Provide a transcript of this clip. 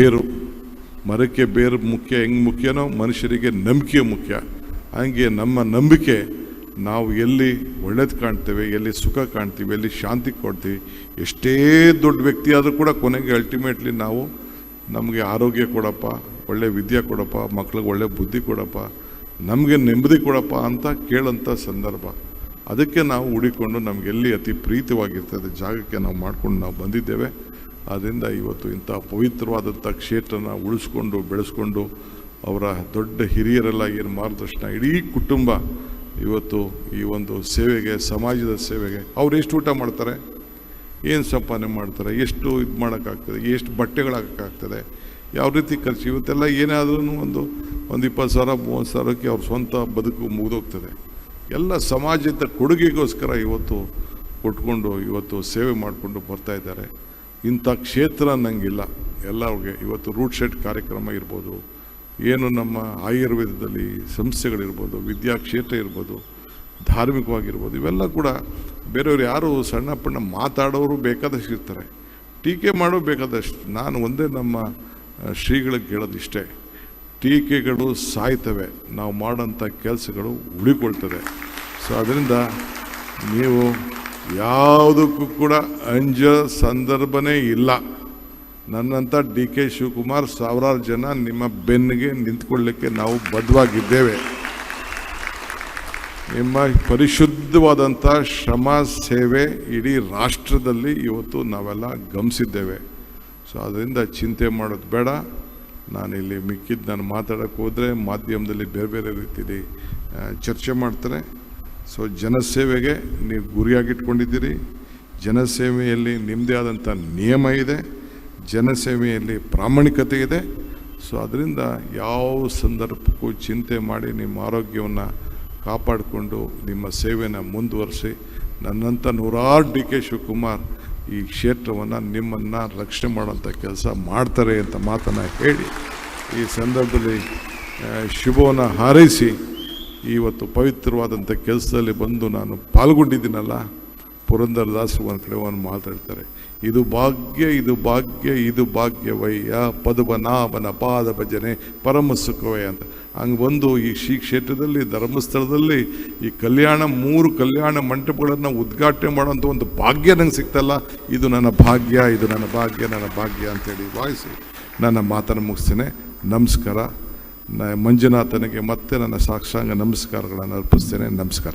ಬೇರು, ಮರಕ್ಕೆ ಬೇರು ಮುಖ್ಯ, ಹೆಂಗೆ ಮುಖ್ಯನೋ ಮನುಷ್ಯರಿಗೆ ನಂಬಿಕೆ ಮುಖ್ಯ. ಹಾಗೆ ನಮ್ಮ ನಂಬಿಕೆ, ನಾವು ಎಲ್ಲಿ ಒಳ್ಳೇದು ಕಾಣ್ತೇವೆ, ಎಲ್ಲಿ ಸುಖ ಕಾಣ್ತೀವಿ, ಎಲ್ಲಿ ಶಾಂತಿ ಕೊಡ್ತೀವಿ, ಎಷ್ಟೇ ದೊಡ್ಡ ವ್ಯಕ್ತಿ ಆದರೂ ಕೂಡ ಕೊನೆಗೆ ಅಲ್ಟಿಮೇಟ್ಲಿ ನಾವು ನಮಗೆ ಆರೋಗ್ಯ ಕೊಡಪ್ಪ, ಒಳ್ಳೆ ವಿದ್ಯೆ ಕೊಡಪ್ಪ, ಮಕ್ಳಿಗೆ ಒಳ್ಳೆ ಬುದ್ಧಿ ಕೊಡಪ್ಪ, ನಮಗೆ ನೆಮ್ಮದಿ ಕೊಡಪ್ಪ ಅಂತ ಕೇಳೋಂಥ ಸಂದರ್ಭ. ಅದಕ್ಕೆ ನಾವು ಹುಡಿಕೊಂಡು ನಮಗೆಲ್ಲಿ ಅತಿ ಪ್ರೀತವಾಗಿರ್ತದೆ, ಜಾಗಕ್ಕೆ ನಾವು ಮಾಡ್ಕೊಂಡು ನಾವು ಬಂದಿದ್ದೇವೆ. ಆದ್ದರಿಂದ ಇವತ್ತು ಇಂಥ ಪವಿತ್ರವಾದಂಥ ಕ್ಷೇತ್ರನ ಉಳಿಸ್ಕೊಂಡು, ಬೆಳೆಸ್ಕೊಂಡು ಅವರ ದೊಡ್ಡ ಹಿರಿಯರೆಲ್ಲ ಏನು ಮಾರ್ಗದರ್ಶನ ಇಡೀ ಕುಟುಂಬ ಇವತ್ತು ಈ ಒಂದು ಸೇವೆಗೆ, ಸಮಾಜದ ಸೇವೆಗೆ ಅವ್ರು ಎಷ್ಟು ಊಟ ಮಾಡ್ತಾರೆ? ಏನು ಸಂಪಾದನೆ ಮಾಡ್ತಾರೆ? ಎಷ್ಟು ಇದು ಮಾಡೋಕ್ಕಾಗ್ತದೆ? ಎಷ್ಟು ಬಟ್ಟೆಗಳಾಗೋಕ್ಕಾಗ್ತದೆ? ಯಾವ ರೀತಿ ಖರ್ಚು? ಇವತ್ತೆಲ್ಲ ಏನಾದ್ರೂ ಒಂದು ಒಂದು ಇಪ್ಪತ್ತು ಸಾವಿರ, ಮೂವತ್ತು ಸಾವಿರಕ್ಕೆ ಅವ್ರ ಸ್ವಂತ ಬದುಕು ಮುಗಿದೋಗ್ತದೆ. ಎಲ್ಲ ಸಮಾಜದ ಕೊಡುಗೆಗೋಸ್ಕರ ಇವತ್ತು ಕೊಟ್ಕೊಂಡು, ಇವತ್ತು ಸೇವೆ ಮಾಡಿಕೊಂಡು ಬರ್ತಾ ಇದ್ದಾರೆ. ಇಂಥ ಕ್ಷೇತ್ರ ನನಗಿಲ್ಲ ಎಲ್ಲರಿಗೆ ಇವತ್ತು ರೂಟ್ ಶೆಡ್ ಕಾರ್ಯಕ್ರಮ ಇರ್ಬೋದು, ಏನು ನಮ್ಮ ಆಯುರ್ವೇದದಲ್ಲಿ ಸಂಸ್ಥೆಗಳಿರ್ಬೋದು ವಿದ್ಯಾ ಕ್ಷೇತ್ರ ಇರ್ಬೋದು, ಧಾರ್ಮಿಕವಾಗಿರ್ಬೋದು, ಇವೆಲ್ಲ ಕೂಡ ಬೇರೆಯವ್ರು ಯಾರು ಸಣ್ಣ ಪಣ್ಣ ಮಾತಾಡೋರು ಬೇಕಾದಷ್ಟು ಇರ್ತಾರೆ. ಟೀಕೆ ಮಾಡೋ ಬೇಕಾದಷ್ಟು. ನಾನು ಒಂದೇ ನಮ್ಮ ಶ್ರೀಗಳಿಗೆ ಕೇಳೋದಿಷ್ಟೇ ಟೀಕೆಗಳು ಸಾಯ್ತವೆ. ನಾವು ಮಾಡೋಂಥ ಕೆಲಸಗಳು ಉಳಿಕೊಳ್ತದೆ ಸೊ, ಅದರಿಂದ ನೀವು ಯಾವುದಕ್ಕೂ ಕೂಡ ಅಂಜ ಸಂದರ್ಭನೇ ಇಲ್ಲ. ನನ್ನಂಥ ಡಿ ಕೆ ಶಿವಕುಮಾರ್ ಸಾವಿರಾರು ಜನ ನಿಮ್ಮ ಬೆನ್ನಿಗೆ ನಿಂತ್ಕೊಳ್ಳಿಕ್ಕೆ ನಾವು ಬದ್ಧವಾಗಿದ್ದೇವೆ. ನಿಮ್ಮ ಪರಿಶುದ್ಧವಾದಂಥ ಶ್ರಮ, ಸೇವೆ ಇಡೀ ರಾಷ್ಟ್ರದಲ್ಲಿ ಇವತ್ತು ನಾವೆಲ್ಲ ಗಮನಿಸಿದ್ದೇವೆ. ಸೊ, ಅದರಿಂದ ಚಿಂತೆ ಮಾಡೋದು ಬೇಡ. ನಾನಿಲ್ಲಿ ಮಿಕ್ಕಿದ್ದು ನಾನು ಮಾತಾಡೋಕ್ಕೆ ಹೋದರೆ ಮಾಧ್ಯಮದಲ್ಲಿ ಬೇರೆ ಬೇರೆ ರೀತಿಯಲ್ಲಿ ಚರ್ಚೆ ಮಾಡ್ತಾರೆ ಸೊ ಜನಸೇವೆಗೆ ನೀವು ಗುರಿಯಾಗಿಟ್ಕೊಂಡಿದ್ದೀರಿ. ಜನಸೇವೆಯಲ್ಲಿ ನಿಮ್ಮದೇ ಆದಂಥ ನಿಯಮ ಇದೆ. ಜನಸೇವೆಯಲ್ಲಿ ಪ್ರಾಮಾಣಿಕತೆ ಇದೆ. ಸೊ ಅದರಿಂದ ಯಾವ ಸಂದರ್ಭಕ್ಕೂ ಚಿಂತೆ ಮಾಡಿ ನಿಮ್ಮ ಆರೋಗ್ಯವನ್ನು ಕಾಪಾಡಿಕೊಂಡು ನಿಮ್ಮ ಸೇವೆನ ಮುಂದುವರಿಸಿ, ನನ್ನಂಥ ನೂರಾರು ಡಿ ಕೆ ಶಿವಕುಮಾರ್ ಈ ಕ್ಷೇತ್ರವನ್ನು ನಿಮ್ಮನ್ನು ರಕ್ಷಣೆ ಮಾಡುವಂಥ ಕೆಲಸ ಮಾಡ್ತಾರೆ ಅಂತ ಮಾತನ್ನು ಹೇಳಿ, ಈ ಸಂದರ್ಭದಲ್ಲಿ ಶುಭವನ್ನು ಹಾರೈಸಿ ಇವತ್ತು ಪವಿತ್ರವಾದಂಥ ಕೆಲಸದಲ್ಲಿ ಬಂದು ನಾನು ಪಾಲ್ಗೊಂಡಿದ್ದೀನಲ್ಲ ಪುರಂದರದಾಸರು ಒಂದು ಕಡೆ ಒಂದು ಮಾತಾಡ್ತಾರೆ ಇದು ಭಾಗ್ಯ ಇದು ಭಾಗ್ಯ, ಇದು ಭಾಗ್ಯವಯ್ಯ ಪದುಬನಾಭನ ಪಾದ ಭಜನೆ, ಪರಮ ಸುಖವಯ್ಯ ಅಂತ. ಹಂಗೆ ಬಂದು ಈ ಶ್ರೀ ಕ್ಷೇತ್ರದಲ್ಲಿ, ಧರ್ಮಸ್ಥಳದಲ್ಲಿ ಈ ಕಲ್ಯಾಣ, ಮೂರು ಕಲ್ಯಾಣ ಮಂಟಪಗಳನ್ನು ಉದ್ಘಾಟನೆ ಮಾಡೋಂಥ ಒಂದು ಭಾಗ್ಯ ನಂಗೆ ಸಿಗ್ತಲ್ಲ ಇದು ನನ್ನ ಭಾಗ್ಯ, ಇದು ನನ್ನ ಭಾಗ್ಯ ನನ್ನ ಭಾಗ್ಯ ಅಂತೇಳಿ ಭಾವಿಸಿ ನನ್ನ ಮಾತನ್ನು ಮುಗಿಸ್ತೇನೆ. ನಮಸ್ಕಾರ. ಮಂಜುನಾಥನಿಗೆ ಮತ್ತೆ ನನ್ನ ಸಾಕ್ಷಾಂಗ ನಮಸ್ಕಾರಗಳನ್ನು ಅರ್ಪಿಸ್ತೇನೆ. ನಮಸ್ಕಾರ.